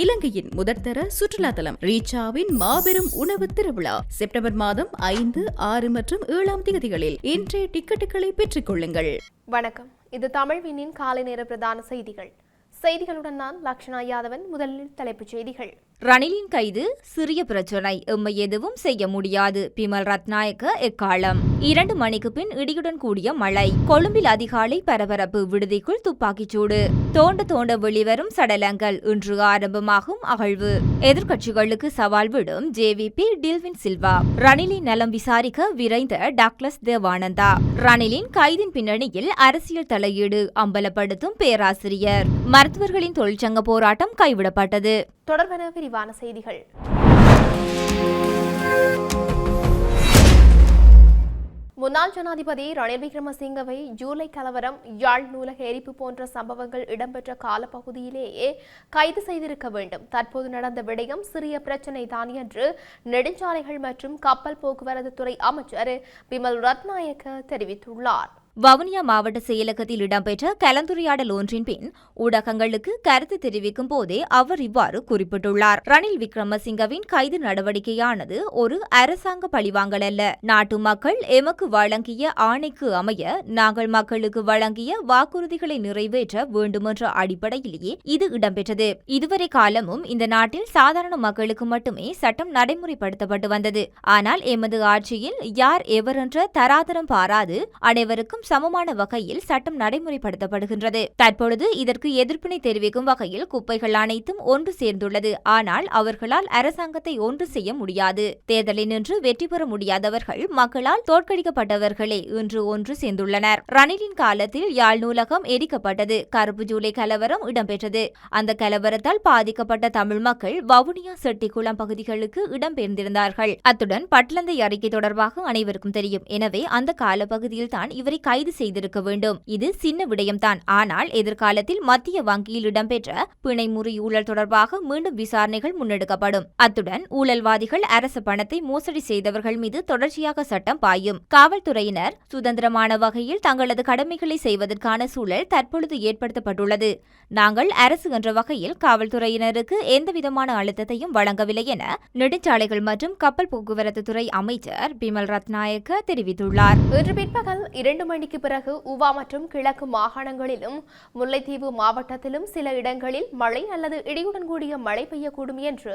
இலங்கையின் முதற்தர சுற்றுலா தலம் ரீச்சாவின் மாபெரும் உணவு திருவிழா. செப்டம்பர் மாதம் ஐந்து ஆறு மற்றும் ஏழாம் தேதிகளில் இன்றைய டிக்கெட்டுகளை பெற்றுக் கொள்ளுங்கள். வணக்கம். இது தமிழ்வினின் காலை நேர பிரதான செய்திகள். செய்திகளுடன் நான் லக்ஷனா யாதவன். முதலில் தலைப்புச் செய்திகள். ரணிலின் கைது சிறிய பிரச்சனை. எம்மை எதுவும் செய்ய முடியாது. பிமல் ரத்நாயக்க எக்காலம்? இரண்டு மணிக்கு பின் இடியுடன் கூடிய மழை. கொழும்பில் அதிகாலை பரபரப்பு. விடுதிக்குள் துப்பாக்கிச்சூடு தோண்ட தோண்ட வெளிவரும் சடலங்கள். இன்று ஆரம்பமாகும் அகழ்வு. எதிர்க்கட்சிகளுக்கு சவால் விடும் ஜேவிபி டில்வின் சில்வா. ரணிலின் நலம் விசாரிக்க விரைந்த டாக்லஸ் தேவானந்தா. ரணிலின் கைதின் பின்னணியில் அரசியல் தலையீடு அம்பலப்படுத்தும் பேராசிரியர். மருத்துவர்களின் தொழிற்சங்க போராட்டம் கைவிடப்பட்டது. தொடர்பான விரிவான செய்திகள். முன்னாள் ஜனாதிபதி ரணில் விக்ரமசிங்கவை ஜூலை கலவரம் யாழ் நூலக எரிப்பு போன்ற சம்பவங்கள் இடம்பெற்ற காலப்பகுதியிலேயே கைது செய்திருக்க வேண்டும். தற்போது நடந்த விடயம் சிறிய பிரச்சினை தான் என்று நெடுஞ்சாலைகள் மற்றும் கப்பல் போக்குவரத்து துறை அமைச்சர் பிமல் ரத்நாயக்க தெரிவித்துள்ளார். வவுனியா மாவட்ட செயலகத்தில் இடம்பெற்ற கலந்துரையாடல் ஒன்றின் பின் ஊடகங்களுக்கு கருத்து தெரிவிக்கும் போதே அவர் இவ்வாறு குறிப்பிட்டுள்ளார். ரணில் விக்ரமசிங்கவின் கைது நடவடிக்கையானது ஒரு அரசாங்க பழிவாங்கல் அல்ல நாட்டு மக்கள் எமக்கு வழங்கிய ஆணைக்கு அமைய நாங்கள் மக்களுக்கு வழங்கிய வாக்குறுதிகளை நிறைவேற்ற வேண்டுமென்ற அடிப்படையிலேயே இது இடம்பெற்றது. இதுவரை காலமும் இந்த நாட்டில் சாதாரண மக்களுக்கு மட்டுமே சட்டம் நடைமுறைப்படுத்தப்பட்டு வந்தது. ஆனால் எமது ஆட்சியில் யார் எவரென்ற தராதரம் பாராது அனைவருக்கும் சமமான வகையில் சட்டம் நடைமுறைப்படுத்தப்படுகின்றது. தற்பொழுது இதற்கு எதிர்ப்பினை தெரிவிக்கும் வகையில் குப்பைகள் அனைத்தும் ஒன்று சேர்ந்துள்ளது. ஆனால் அவர்களால் அரசாங்கத்தை ஒன்று செய்ய முடியாது. தேர்தலில் நின்று வெற்றி பெற முடியாதவர்கள் மக்களால் தோற்கடிக்கப்பட்டவர்களே இன்று ஒன்று சேர்ந்துள்ளனர். ரணிலின் காலத்தில் யாழ் நூலகம் எரிக்கப்பட்டது. கருப்பு ஜூலை கலவரம் இடம்பெற்றது. அந்த கலவரத்தால் பாதிக்கப்பட்ட தமிழ் மக்கள் வவுனியா செட்டிக்குளம் பகுதிகளுக்கு இடம்பெயர்ந்திருந்தார்கள். அத்துடன் பட்லந்தை அறிக்கை தொடர்பாக அனைவருக்கும் தெரியும். எனவே அந்த காலப்பகுதியில் தான் இவரை கைது செய்திருக்க வேண்டும். இது சின்ன விடயம்தான். ஆனால் எதிர்காலத்தில் மத்திய வங்கியில் இடம்பெற்ற பிணை முறி ஊழல் தொடர்பாக மீண்டும் விசாரணைகள் முன்னெடுக்கப்படும். அத்துடன் ஊழல்வாதிகள் அரசு பணத்தை மோசடி செய்தவர்கள் மீது தொடர்ச்சியாக சட்டம் பாயும். காவல்துறையினர் சுதந்திரமான வகையில் தங்களது கடமைகளை செய்வதற்கான சூழல் தற்பொழுது ஏற்படுத்தப்பட்டுள்ளது. நாங்கள் அரசு என்ற வகையில் காவல்துறையினருக்கு எந்தவிதமான அழுத்தத்தையும் வழங்கவில்லை என நெடுஞ்சாலைகள் மற்றும் கப்பல் போக்குவரத்து துறை அமைச்சர் பிமல் ரத்நாயக்க தெரிவித்துள்ளார். இன்று பிற்பகல் இரண்டு மணிக்கு பிறகு உவா மற்றும் கிழக்கு மாகாணங்களிலும் முல்லைத்தீவு மாவட்டத்திலும் சில இடங்களில் மழை அல்லது இடியுடன் கூடிய மழை பெய்யக்கூடும் என்று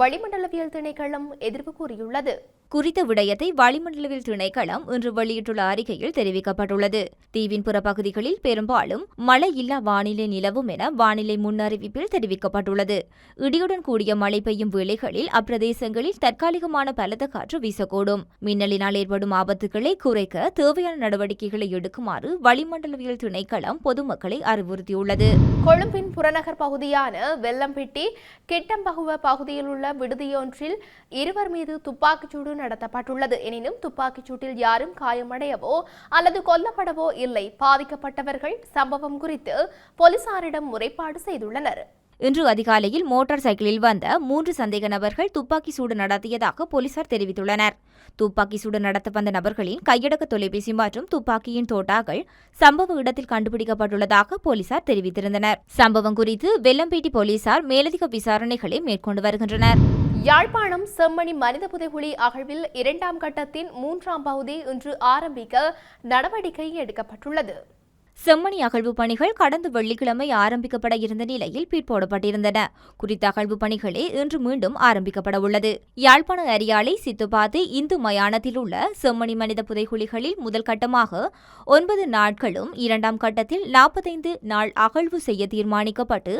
வளிமண்டலவியல் திணைக்களம் எதிர்ப்பு கூறியுள்ளது. குறித்த விடயத்தை வளிமண்டலவியல் திணைக்களம் இன்று வெளியிட்டுள்ள அறிக்கையில் தெரிவிக்கப்பட்டுள்ளது. தீவின் புற பகுதிகளில் பெரும்பாலும் மழை இல்லா வானிலை நிலவும் என வானிலை முன்னறிவிப்பில் தெரிவிக்கப்பட்டுள்ளது. இடியுடன் கூடிய மழை பெய்யும் வேளைகளில் அப்பிரதேசங்களில் தற்காலிகமான பலத்த காற்று வீசக்கூடும். மின்னலினால் ஏற்படும் ஆபத்துகளை குறைக்க தேவையான நடவடிக்கைகளை எடுக்குமாறு வளிமண்டலவியல் திணைக்களம் பொதுமக்களை அறிவுறுத்தியுள்ளது. கொழும்பின் புறநகர் பகுதியான வெல்லம்பிட்டி கிட்டம்பகுவ பகுதியில் உள்ள விடுதியொன்றில் இருவர் மீது துப்பாக்கிச்சூடு நடத்தப்பட்டுள்ளது. எனினும் துப்பாக்கிச் சூட்டில் யாரும் காயமடையவோ அல்லது கொல்லப்படவோ இல்லை. பாதிக்கப்பட்டவர்கள் சம்பவம் குறித்து போலீசாரிடம் முறைப்பாடு செய்துள்ளனர். இன்று அதிகாலையில் மோட்டார் சைக்கிளில் வந்த மூன்று சந்தேக நபர்கள் துப்பாக்கி சூடு நடத்தியதாக போலீசார் தெரிவித்துள்ளனர். துப்பாக்கி சூடு நடத்த வந்த நபர்களின் கையடக்க தொலைபேசி மற்றும் துப்பாக்கியின் தோட்டாக்கள் சம்பவ இடத்தில் கண்டுபிடிக்கப்பட்டுள்ளதாக போலீசார் தெரிவித்திருந்தனர். சம்பவம் குறித்து வெள்ளம்பேட்டி போலீசார் மேலதிக விசாரணைகளை மேற்கொண்டு வருகின்றனர். யாழ்ப்பாணம் செம்மணி மனித புதைகுழி அகழ்வில் இரண்டாம் கட்டத்தின் மூன்றாம் பகுதி இன்று ஆரம்பிக்க நடவடிக்கை எடுக்கப்பட்டுள்ளது. செம்மணி அகழ்வு பணிகள் கடந்த வெள்ளிக்கிழமை ஆரம்பிக்கப்பட இருந்த நிலையில் பிற்போடப்பட்டிருந்தன. குறித்த அகழ்வு பணிகளே இன்று மீண்டும் ஆரம்பிக்கப்பட உள்ளது. யாழ்ப்பாண அரியாலை சித்துபாத்து இந்து மயானத்தில் உள்ள செம்மணி மனித புதைகுழிகளில் முதல் கட்டமாக ஒன்பது நாட்களும் இரண்டாம் கட்டத்தில் நாற்பத்தைந்து நாள் அகழ்வு செய்ய தீர்மானிக்கப்பட்டு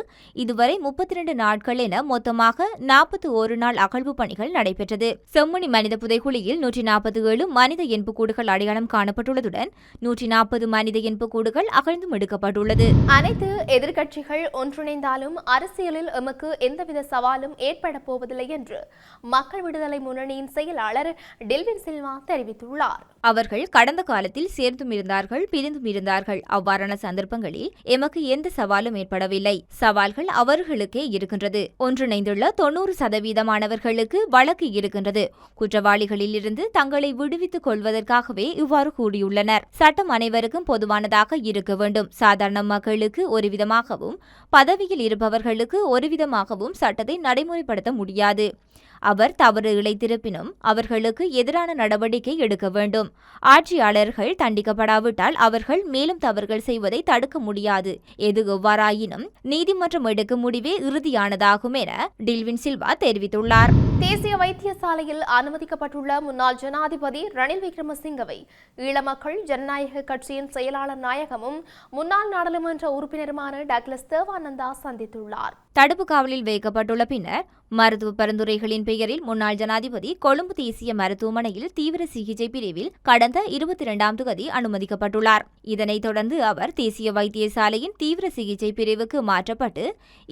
இதுவரை முப்பத்தி இரண்டு நாட்கள் என மொத்தமாக நாற்பத்தி ஒரு நாள் அகழ்வு பணிகள் நடைபெற்றது. செம்மணி மனித புதைகுழியில் நூற்றி நாற்பத்தி ஏழு மனித எண்புக்கூடுகள் அடையாளம் காணப்பட்டுள்ளதுடன் நூற்றி நாற்பது மனித எண்புக்கூடுகள் அகழ்ந்தும் எடுக்கப்பட்டுள்ளது. அனைத்து எதிர்க்கட்சிகள் ஒன்றிணைந்தாலும் அரசியலில் எமக்கு எந்தவித சவாலும் ஏற்பட போவதில்லை என்று மக்கள் விடுதலை முன்னணியின் செயலாளர் டெல்வின் சில்வா தெரிவித்துள்ளார். அவர்கள் கடந்த காலத்தில் சேர்ந்தும் இருந்தார்கள் பிரிந்தும் இருந்தார்கள். அவ்வாறான சந்தர்ப்பங்களில் எமக்கு எந்த சவாலும் ஏற்படவில்லை. சவால்கள் அவர்களுக்கே இருக்கின்றது. ஒன்றிணைந்துள்ள தொன்னூறு சதவீதமானவர்களுக்கு வழக்கு இருக்கின்றது. குற்றவாளிகளிலிருந்து தங்களை விடுவித்துக் கொள்வதற்காகவே இவ்வாறு கூடியுள்ளனர் சட்டம் அனைவருக்கும் பொதுவானதாக இருக்க வேண்டும். சாதாரண மக்களுக்கு ஒருவிதமாகவும் பதவியில் இருப்பவர்களுக்கு ஒருவிதமாகவும் சட்டத்தை நடைமுறைப்படுத்த முடியாது. அவர் தவறு இழைத்திருப்பினும் அவர்களுக்கு எதிரான நடவடிக்கை எடுக்க வேண்டும். ஆட்சியாளர்கள் தண்டிக்கப்படாவிட்டால் அவர்கள் மேலும் தவறுகள் செய்வதை தடுக்க முடியாது. எது எவ்வாறாயினும் நீதிமன்றம் எடுக்கும் முடிவே இறுதியானதாகும் என டில்வின் சில்வா தெரிவித்துள்ளார். தேசிய வைத்தியசாலையில் அனுமதிக்கப்பட்டுள்ள முன்னாள் ஜனாதிபதி ரணில் விக்ரமசிங்கவை ஈழ மக்கள் ஜனநாயக கட்சியின் செயலாளர் நாயகமும் முன்னாள் நாடாளுமன்ற உறுப்பினருமான டக்ளஸ் தேவானந்தா சந்தித்துள்ளார். தடுப்பு காவலில் வைக்கப்பட்டுள்ள பின்னர் மருத்துவ பரிந்துரைகளின் பெயரில் முன்னாள் ஜனாதிபதி கொழும்பு தேசிய மருத்துவமனையில் தீவிர சிகிச்சை பிரிவில் கடந்த இருபத்தி இரண்டாம் தொகுதி அனுமதிக்கப்பட்டுள்ளார். இதனைத் தொடர்ந்து அவர் தேசிய வைத்தியசாலையின் தீவிர சிகிச்சை பிரிவுக்கு மாற்றப்பட்டு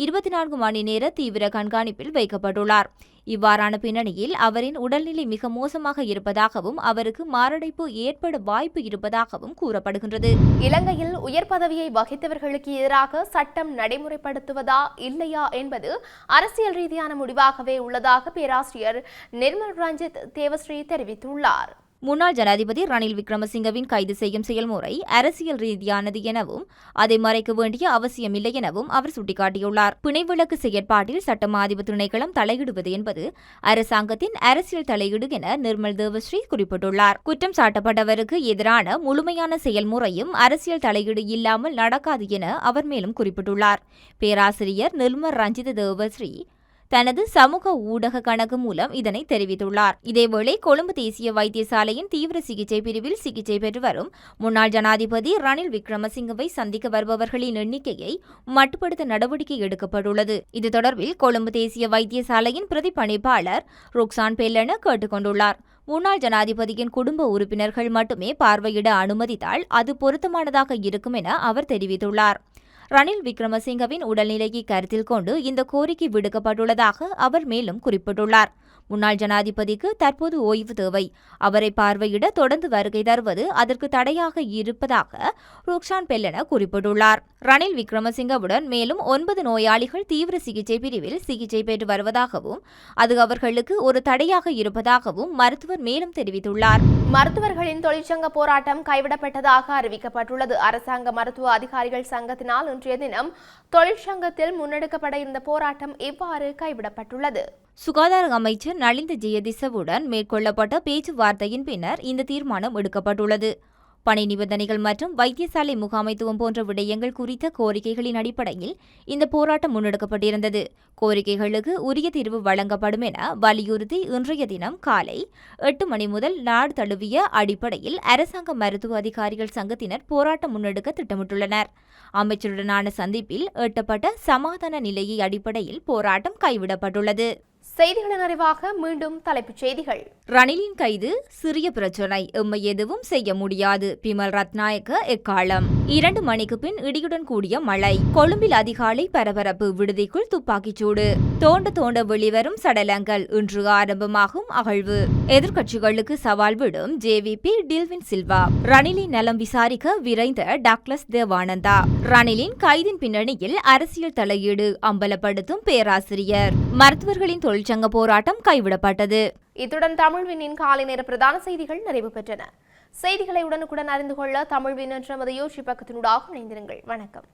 இருபத்தி நான்கு மணி நேர தீவிர கண்காணிப்பில் வைக்கப்பட்டுள்ளார். இவ்வாறான பின்னணியில் அவரின் உடல்நிலை மிக மோசமாக இருப்பதாகவும் அவருக்கு மாரடைப்பு ஏற்பட வாய்ப்பு இருப்பதாகவும் கூறப்படுகின்றது. இலங்கையில் உயர் பதவியை வகித்தவர்களுக்கு எதிராக சட்டம் நடைமுறைப்படுத்துவதா இல்லையா என்பது அரசியல் ரீதியான முடிவாகவே உள்ளதாக பேராசிரியர் நிர்மல் ரஞ்சித் தேவஸ்ரீ தெரிவித்துள்ளார். முன்னாள் ஜனாதிபதி ரணில் விக்ரமசிங்கவின் கைது செய்யும் செயல்முறை அரசியல் ரீதியானது எனவும் அதை மறைக்க வேண்டிய அவசியமில்லை எனவும் அவர் சுட்டிக்காட்டியுள்ளார். பிணைவிலக்கு செயற்பாட்டில் சட்டமாதிப திணைக்களம் தலையிடுவது என்பது அரசாங்கத்தின் அரசியல் தலையீடு என நிர்மல் தேவஸ்ரீ குறிப்பிட்டுள்ளார். குற்றம் சாட்டப்பட்டவருக்கு எதிரான முழுமையான செயல்முறையும் அரசியல் தலையீடு இல்லாமல் நடக்காது என அவர் மேலும் குறிப்பிட்டுள்ளார். பேராசிரியர் நிர்மல் ரஞ்சித தேவஸ்ரீ தனது சமூக ஊடக கணக்கு மூலம் இதனை தெரிவித்துள்ளார். இதேவேளை கொழும்பு தேசிய வைத்தியசாலையின் தீவிர சிகிச்சை பிரிவில் சிகிச்சை பெற்று வரும் முன்னாள் ஜனாதிபதி ரணில் விக்ரமசிங்கவை சந்திக்க வருபவர்களின் எண்ணிக்கையை மட்டுப்படுத்த நடவடிக்கை எடுக்கப்பட்டுள்ளது. இது தொடர்பில் கொழும்பு தேசிய வைத்தியசாலையின் பிரதிபணிப்பாளர் ருக்சான் பெல்லன கேட்டுக்கொண்டுள்ளார் முன்னாள் ஜனாதிபதியின் குடும்ப உறுப்பினர்கள் மட்டுமே பார்வையிட அனுமதித்தால் அது பொருத்தமானதாக இருக்கும் என அவர் தெரிவித்துள்ளார். ரணில் விக்ரமசிங்கவின் உடல்நிலையை கருத்தில் கொண்டு இந்த கோரிக்கை விடுக்கப்பட்டுள்ளதாக அவர் மேலும் குறிப்பிட்டுள்ளார். முன்னாள் ஜனாதிபதிக்கு தற்போது ஓய்வு தேவை. அவரை பார்வையிட தொடர்ந்து வருகை தருவது அதற்கு தடையாக இருப்பதாக ருக்ஷான் பெல்லன குறிப்பிட்டுள்ளார். ரணில் விக்ரமசிங்கவுடன் மேலும் ஒன்பது நோயாளிகள் தீவிர சிகிச்சை பிரிவில் சிகிச்சை பெற்று வருவதாகவும் அது அவர்களுக்கு ஒரு தடையாக இருப்பதாகவும் மருத்துவர் மேலும் தெரிவித்துள்ளார். மருத்துவர்களின் தொழிற்சங்க போராட்டம் கைவிடப்பட்டதாக அறிவிக்கப்பட்டுள்ளது. அரசாங்க மருத்துவ அதிகாரிகள் சங்கத்தினால் இன்றைய தினம் தொழிற்சங்கத்தில் முன்னெடுக்கப்பட இருந்த போராட்டம் இவ்வாறு கைவிடப்பட்டுள்ளது. சுகாதார அமைச்சர் நலிந்த ஜெயதிசவுடன் மேற்கொள்ளப்பட்ட பேச்சுவார்த்தையின் பின்னர் இந்த தீர்மானம் எடுக்கப்பட்டுள்ளது. பணி நிபந்தனைகள் மற்றும் வைத்தியசாலை முகாமைத்துவம் போன்ற விடயங்கள் குறித்த கோரிக்கைகளின் அடிப்படையில் இந்த போராட்டம் முன்னெடுக்கப்பட்டிருந்தது. கோரிக்கைகளுக்கு உரிய தீர்வு வழங்கப்படும் என வலியுறுத்தி இன்றைய தினம் காலை எட்டு மணி முதல் நாடு தழுவிய அடிப்படையில் அரசாங்க மருத்துவ அதிகாரிகள் சங்கத்தினர் போராட்டம் முன்னெடுக்க திட்டமிட்டுள்ளனர். அமைச்சருடனான சந்திப்பில் எட்டப்பட்ட சமாதான நிலையை அடிப்படையில் போராட்டம் கைவிடப்பட்டுள்ளது. செய்திகளின் நிறைவாக மீண்டும் தலைப்புச் செய்திகள். ரணிலின் கைது சிறிய பிரச்சனை. எம்மை எதுவும் செய்ய முடியாது. பிமல் ரத்நாயக்க எக்காலம்? இரண்டு மணிக்கு பின் இடியுடன் கூடிய மழை. கொழும்பில் அதிகாலை பரபரப்பு விடுதிக்குள் துப்பாக்கிச்சூடு தோண்ட தோண்ட வெளிவரும் சடலங்கள் இன்று ஆரம்பமாகும் அகழ்வு. எதிர்க்கட்சிகளுக்கு சவால் விடும் ஜேவிபி டில்வின் சில்வா. ரணிலின் நலம் விசாரிக்க விரைந்த டாக்லஸ் தேவானந்தா. ரணிலின் கைதின் பின்னணியில் அரசியல் தலையீடு அம்பலப்படுத்தும் பேராசிரியர். மருத்துவர்களின் தொழிற்சங்க போராட்டம் கைவிடப்பட்டது. இத்துடன் தமிழ்வினின் காலை நேர பிரதான செய்திகள் நிறைவு பெற்றன. செய்திகளை உடனுக்குடன் அறிந்து கொள்ள தமிழ் வினன்ற நமது யூடியூப் பக்கத்தினூடாக இணைந்திருங்கள். வணக்கம்.